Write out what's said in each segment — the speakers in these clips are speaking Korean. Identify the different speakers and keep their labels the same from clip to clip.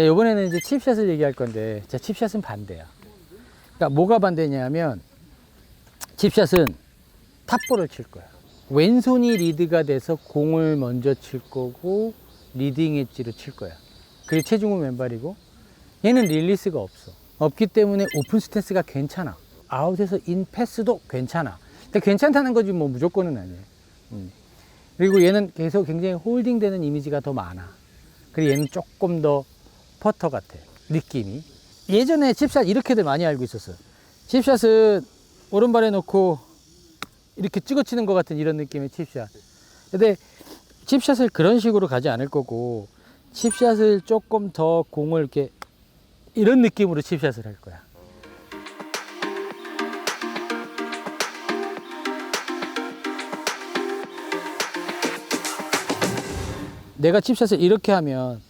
Speaker 1: 자, 이번에는 이제 칩샷을 얘기할 건데, 자, 칩샷은 반대야. 그러니까 뭐가 반대냐면, 칩샷은 탑볼을 칠 거야. 왼손이 리드가 돼서 공을 먼저 칠 거고, 리딩 엣지로 칠 거야. 그리고 체중은 왼발이고, 얘는 릴리스가 없어. 없기 때문에 오픈 스탠스가 괜찮아. 아웃에서 인 패스도 괜찮아. 근데 괜찮다는 거지 뭐 무조건은 아니에요. 음. 그리고 얘는 계속 굉장히 홀딩 되는 이미지가 더 많아. 그리고 얘는 조금 더 퍼터 같아. 느낌이. 예전에 칩샷 이렇게들 많이 알고 있었어. 칩샷은 오른발에 놓고 이렇게 찍어 치는 것 같은 이런 느낌의 칩샷. 근데 칩샷을 그런 식으로 가지 않을 거고, 칩샷을 조금 더 공을 이렇게 이런 느낌으로 칩샷을 할 거야. 내가 칩샷을 이렇게 하면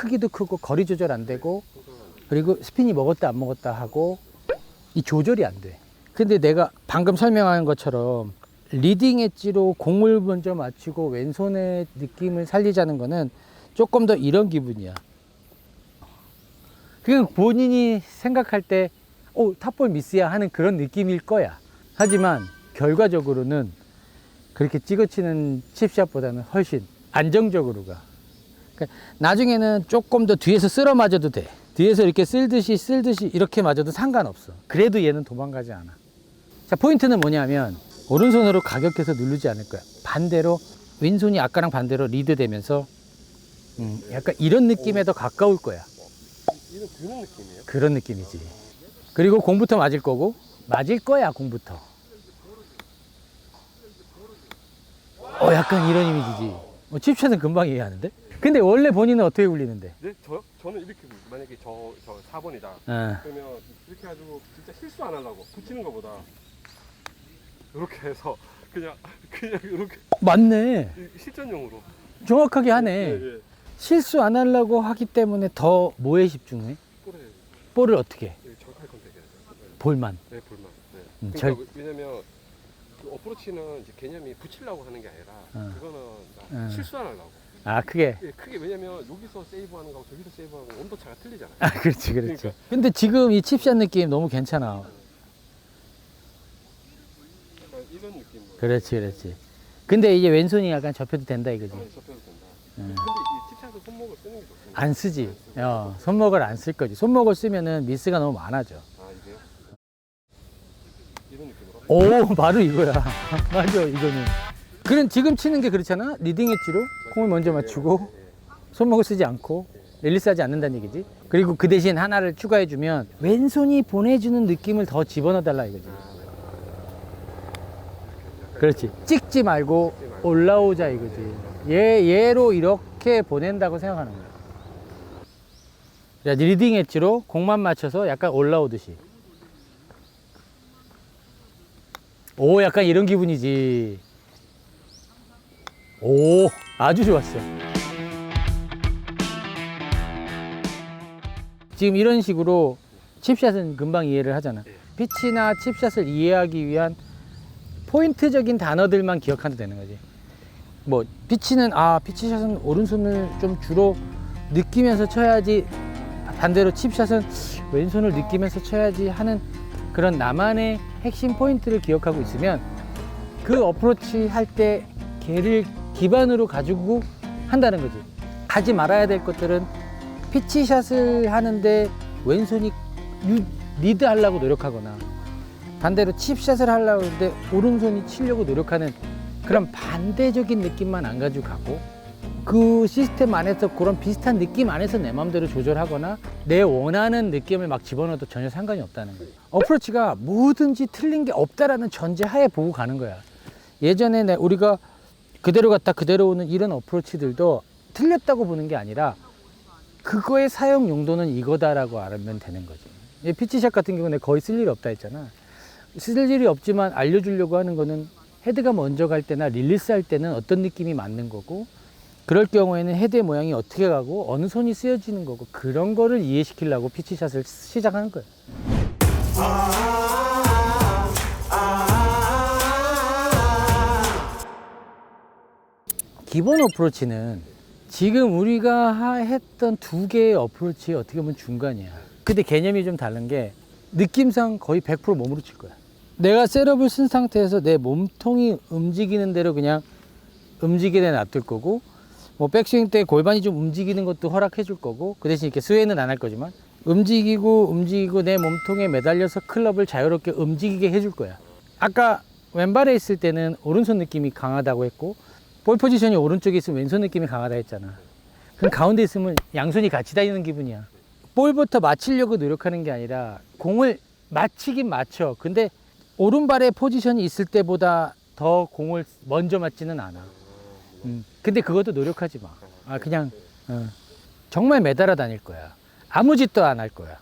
Speaker 1: 크기도 크고 거리 조절 안 되고 그리고 스핀이 먹었다 안 먹었다 하고 이 조절이 안 돼. 근데 내가 방금 설명한 것처럼 리딩 엣지로 공을 먼저 맞추고 왼손의 느낌을 살리자는 거는 조금 더 이런 기분이야. 그 본인이 생각할 때, 오, 탑볼 미스야 하는 그런 느낌일 거야. 하지만 결과적으로는 그렇게 찍어치는 칩샷보다는 훨씬 안정적으로 가. 그러니까 나중에는 조금 더 뒤에서 쓸어 맞아도 돼. 뒤에서 이렇게 쓸듯이 쓸듯이 이렇게 맞아도 상관없어. 그래도 얘는 도망가지 않아. 자, 포인트는 뭐냐면, 오른손으로 가격해서 누르지 않을 거야. 반대로, 왼손이 아까랑 반대로 리드 되면서, 음, 약간 이런 느낌에 더 가까울 거야.
Speaker 2: 그런 느낌이에요?
Speaker 1: 그런 느낌이지. 그리고 공부터 맞을 거고, 맞을 거야, 공부터. 어, 약간 이런 이미지지. 어, 칩샷은 금방 이해하는데? 근데 원래 본인은 어떻게 굴리는데?
Speaker 2: 네? 저요? 저는 이렇게 만약에 저, 저 4번이다
Speaker 1: 어.
Speaker 2: 그러면 이렇게 해가지고 진짜 실수 안 하려고 붙이는 것보다 이렇게 해서 그냥 그냥 이렇게
Speaker 1: 맞네.
Speaker 2: 이- 실전용으로
Speaker 1: 정확하게 하네.
Speaker 2: 예, 예.
Speaker 1: 실수 안 하려고 하기 때문에 더 뭐에 집중해?
Speaker 2: 볼에
Speaker 1: 볼을 어떻게 해?
Speaker 2: 예, 정확하게 컨택해야 돼요
Speaker 1: 볼만.
Speaker 2: 네, 네 볼만 네.
Speaker 1: 음,
Speaker 2: 그러니까 왜냐면 그 어프로치는 이제 개념이 붙이려고 하는 게 아니라
Speaker 1: 어.
Speaker 2: 그거는 나
Speaker 1: 어.
Speaker 2: 실수 안 하려고
Speaker 1: 아, 크게.
Speaker 2: 예, 크게 왜냐면 여기서 세이브하는 거하고 저기서 세이브하는 거 온도차가 틀리잖아요
Speaker 1: 아, 그렇지, 그렇지.
Speaker 2: 그러니까.
Speaker 1: 근데 지금 이 칩샷 느낌 너무 괜찮아.
Speaker 2: 약간 이런 느낌으로
Speaker 1: 그렇지, 그렇지. 근데 이제 왼손이 약간 접혀도 된다 이거지.
Speaker 2: 많이 접혀도 된다
Speaker 1: 음.
Speaker 2: 근데 이 tip샷은 손목을 쓰는 게 좋습니다
Speaker 1: 안 쓰지. 어, 손목을 안 쓸 거지. 손목을 쓰면은 미스가 너무 많아져.
Speaker 2: 아 이게요? 이런 느낌으로?
Speaker 1: 오, 바로 이거야. 맞아, 이거는. 그런 지금 치는 게 그렇잖아. 리딩 엣지로 공을 먼저 맞추고 손목을 쓰지 않고 릴리스하지 않는다는 얘기지. 그리고 그 대신 하나를 추가해주면 왼손이 보내주는 느낌을 더 집어넣어 달라 이거지. 그렇지. 찍지 말고 올라오자 이거지. 얘 얘로 이렇게 보낸다고 생각하는 거야. 자, 리딩 엣지로 공만 맞춰서 약간 올라오듯이. 오, 약간 이런 기분이지. 오, 아주 좋았어. 지금 이런 식으로 칩샷은 금방 이해를 하잖아. 피치나 칩샷을 이해하기 위한 포인트적인 단어들만 기억하면 되는 거지. 뭐 피치는 아 피치샷은 오른손을 좀 주로 느끼면서 쳐야지 반대로 칩샷은 왼손을 느끼면서 쳐야지 하는 그런 나만의 핵심 포인트를 기억하고 있으면 그 어프로치 할 때 걔를 기반으로 가지고 한다는 거지. 하지 말아야 될 것들은 피치샷을 하는데 왼손이 유- 리드 하려고 노력하거나 반대로 칩샷을 하려고 하는데 오른손이 치려고 노력하는 그런 반대적인 느낌만 안 가지고 가고 그 시스템 안에서 그런 비슷한 느낌 안에서 내 마음대로 조절하거나 내 원하는 느낌을 막 집어넣어도 전혀 상관이 없다는 거예요. 어프로치가 뭐든지 틀린 게 없다라는 전제하에 보고 가는 거야. 예전에 내 우리가 그대로 갔다 그대로 오는 이런 어프로치들도 틀렸다고 보는 게 아니라 그거의 사용 용도는 이거다라고 알면 되는. 이 피치샷 같은 경우는 거의 쓸 일이 없다 했잖아. 쓸 일이 없지만 알려주려고 하는 거는 헤드가 먼저 갈 때나 릴리스 할 때는 어떤 느낌이 맞는 거고 그럴 경우에는 헤드의 모양이 어떻게 가고 어느 손이 쓰여지는 거고 그런 거를 이해시키려고 피치샷을 시작하는 거예요. 기본 어프로치는 지금 우리가 하- 했던 두 개의 어프로치 어떻게 보면 중간이야. 근데 개념이 좀 다른 게 느낌상 거의 100% 몸으로 칠 거야. 내가 셋업을 쓴 상태에서 내 몸통이 움직이는 대로 그냥 움직이게 놔둘 거고 뭐 백스윙 때 골반이 좀 움직이는 것도 허락해 줄 거고 그 대신 이렇게 스웨는 안 할 거지만 움직이고 움직이고 내 몸통에 매달려서 클럽을 자유롭게 움직이게 해줄 거야. 아까 왼발에 있을 때는 오른손 느낌이 강하다고 했고 볼 포지션이 오른쪽에 있으면 왼손 느낌이 강하다 했잖아. 그럼 가운데 있으면 양손이 같이 다니는 기분이야. 볼부터 맞추려고 노력하는 게 아니라 공을 맞히긴 맞춰. 근데 오른발의 포지션이 있을 때보다 더 공을 먼저 맞지는 않아. 음, 근데 그것도 노력하지 마. 아 그냥 어, 정말 매달아 다닐 거야. 아무 짓도 안 할 거야.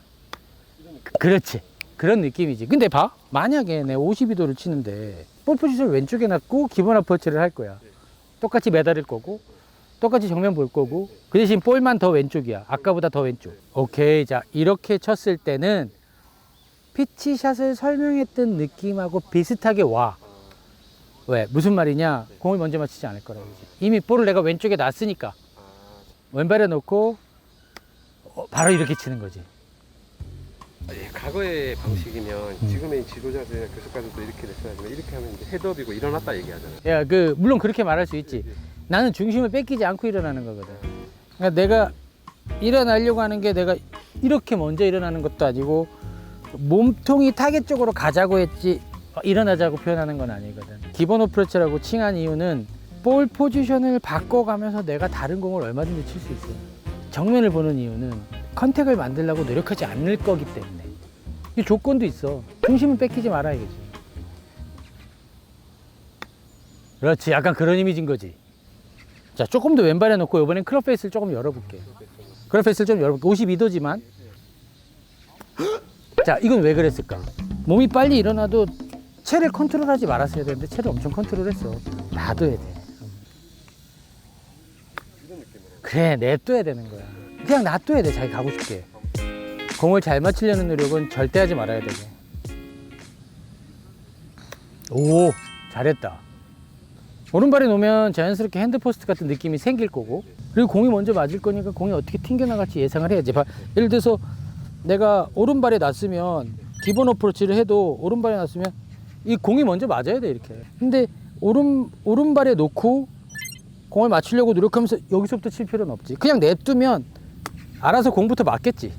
Speaker 1: 그- 그렇지. 그런 느낌이지. 근데 봐. 만약에 내 52도를 치는데 볼 포지션을 왼쪽에 놨고 기본 어퍼치를 할 거야. 똑같이 매달릴 거고 똑같이 정면 볼 거고 그 대신 볼만 더 왼쪽이야. 아까보다 더 왼쪽. 오케이. 자, 이렇게 쳤을 때는 피치샷을 설명했던 느낌하고 비슷하게 와. 왜? 무슨 말이냐? 공을 먼저 맞히지 않을 거라고. 이미 볼을 내가 왼쪽에 놨으니까 왼발에 놓고 어, 바로 이렇게 치는 거지.
Speaker 2: 예, 과거의 방식이면
Speaker 1: 음.
Speaker 2: 지금의 지도자들이나 교수까지도 이렇게 됐어야지만 이렇게 하면 이제 헤드업이고 일어났다 얘기하잖아요.
Speaker 1: 야, 그 물론 그렇게 말할 수 있지. 나는 중심을 뺏기지 않고 일어나는 거거든. 그러니까 내가 일어나려고 하는 게 내가 이렇게 먼저 일어나는 것도 아니고 몸통이 타겟 쪽으로 가자고 했지 어, 일어나자고 표현하는 건 아니거든. 기본 어프로치라고 칭한 이유는 볼 포지션을 바꿔가면서 내가 다른 공을 얼마든지 칠 수 있어. 정면을 보는 이유는 컨택을 만들려고 노력하지 않을 거기 때문에. 이 조건도 있어. 중심을 뺏기지 말아야겠지. 그렇지. 약간 그런 이미지인 거지. 자, 조금 더 왼발에 놓고 이번엔 클럽 페이스를 조금 열어볼게. 클럽 페이스를 좀 열어볼게. 52도지만. 자, 이건 왜 그랬을까? 몸이 빨리 일어나도 체를 컨트롤하지 말았어야 되는데 체를 엄청 컨트롤했어. 놔둬야 돼. 그래, 냅둬야 되는 거야. 그냥 놔둬야 돼, 자기 가고 싶게. 공을 잘 맞추려는 노력은 절대 하지 말아야 되고. 오, 잘했다. 오른발에 놓으면 자연스럽게 핸드포스트 같은 느낌이 생길 거고, 그리고 공이 먼저 맞을 거니까 공이 어떻게 튕겨나갈지 예상을 해야지. 봐, 예를 들어서 내가 오른발에 놨으면, 기본 어프로치를 해도 오른발에 놨으면 이 공이 먼저 맞아야 돼, 이렇게. 근데 오른, 오른발에 놓고 공을 맞추려고 노력하면서 여기서부터 칠 필요는 없지. 그냥 냅두면 알아서 공부터 맞겠지.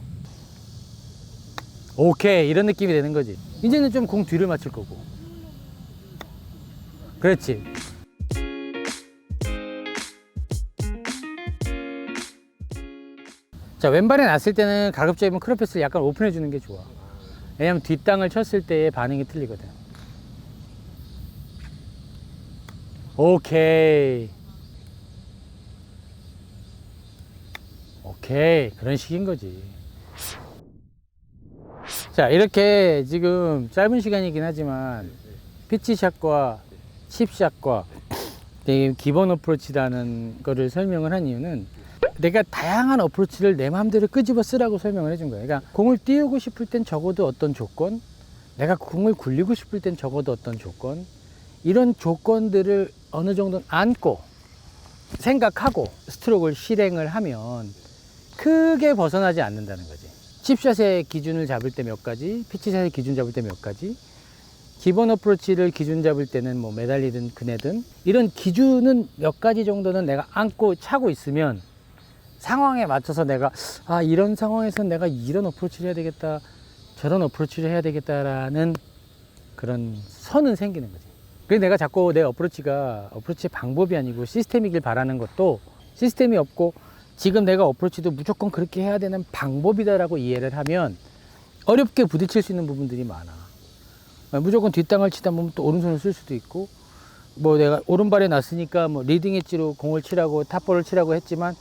Speaker 1: 오케이 이런 느낌이 되는 거지. 이제는 좀 공 뒤를 맞출 거고. 그렇지. 자 왼발에 놨을 때는 가급적이면 크로패스를 약간 오픈해 주는 게 좋아. 왜냐면 뒷땅을 쳤을 때의 반응이 틀리거든. 오케이. 오케이. 그런 식인 거지. 자, 이렇게 지금 짧은 시간이긴 하지만 피치샷과 칩샷과 되게 기본 어프로치라는 거를 설명을 한 이유는 내가 다양한 어프로치를 내 마음대로 끄집어 쓰라고 설명을 해준 거야. 그러니까 공을 띄우고 싶을 땐 적어도 어떤 조건, 내가 공을 굴리고 싶을 땐 적어도 어떤 조건, 이런 조건들을 어느 정도 안고 생각하고 스트로크를 실행을 하면 크게 벗어나지 않는다는 거지. 칩샷의 기준을 잡을 때 몇 가지, 피치샷의 기준 잡을 때 몇 가지, 기본 어프로치를 기준 잡을 때는 뭐 메달리든 그네든 이런 기준은 몇 가지 정도는 내가 안고 차고 있으면 상황에 맞춰서 내가 아 이런 상황에서 내가 이런 어프로치를 해야 되겠다 저런 어프로치를 해야 되겠다라는 그런 선은 생기는 거지. 그래서 내가 자꾸 내 어프로치가 어프로치의 방법이 아니고 시스템이길 바라는 것도 시스템이 없고 지금 내가 어프로치도 무조건 그렇게 해야 되는 방법이다라고 이해를 하면 어렵게 부딪힐 수 있는 부분들이 많아. 무조건 뒷땅을 치다 보면 또 오른손을 쓸 수도 있고 뭐 내가 오른발에 놨으니까 뭐 리딩 엣지로 공을 치라고 탑볼을 치라고 했지만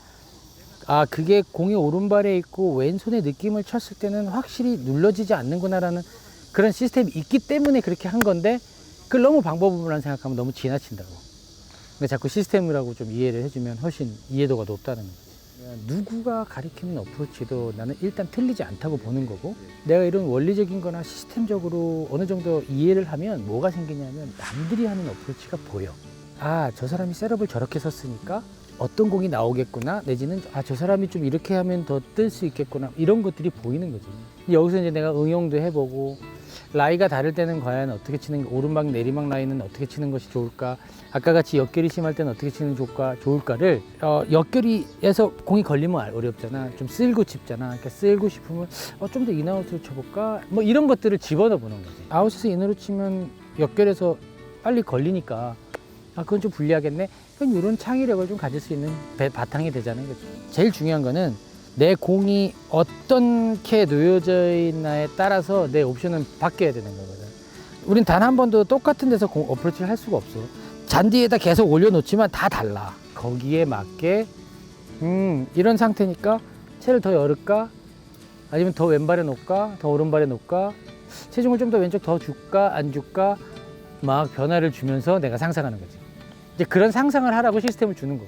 Speaker 1: 아 그게 공이 오른발에 있고 왼손의 느낌을 쳤을 때는 확실히 눌러지지 않는구나라는 그런 시스템이 있기 때문에 그렇게 한 건데 그걸 너무 방법으로만 생각하면 너무 지나친다고. 자꾸 시스템이라고 좀 이해를 해주면 훨씬 이해도가 높다는 거지. 누구가 가리키는 어프로치도 나는 일단 틀리지 않다고 보는 거고 내가 이런 원리적인 거나 시스템적으로 어느 정도 이해를 하면 뭐가 생기냐면 남들이 하는 어프로치가 보여. 아, 저 사람이 셋업을 저렇게 섰으니까 어떤 공이 나오겠구나 내지는 아 저 사람이 좀 이렇게 하면 더 뜰 수 있겠구나 이런 것들이 보이는 거지 여기서 이제 내가 응용도 해보고 라이가 다를 때는 과연 어떻게 치는 오르막 내리막 라인은 어떻게 치는 것이 좋을까? 아까 같이 역결이 심할 때는 어떻게 치는 게 좋을까 좋을까를 어, 역결이에서 공이 걸리면 알- 어렵잖아. 좀 쓸고 짚잖아. 그러니까 쓸고 싶으면 어, 좀 더 인아웃으로 쳐볼까? 뭐 이런 것들을 집어넣어 보는 거지. 아웃에서 인으로 치면 역결에서 빨리 걸리니까 아 그건 좀 불리하겠네? 그럼 이런 창의력을 좀 가질 수 있는 배- 바탕이 거죠 제일 중요한 거는 내 공이 어떻게 놓여져 있나에 따라서 내 옵션은 바뀌어야 되는 거거든. 우린 단 한 번도 똑같은 데서 공 어프로치를 할 수가 없어. 잔디에다 계속 올려놓지만 다 달라. 거기에 맞게 음 이런 상태니까 채를 더 열을까? 아니면 더 왼발에 놓을까? 더 오른발에 놓을까? 체중을 좀 더 왼쪽 더 줄까? 안 줄까? 막 변화를 주면서 내가 상상하는 거지. 이제 그런 상상을 하라고 시스템을 주는 거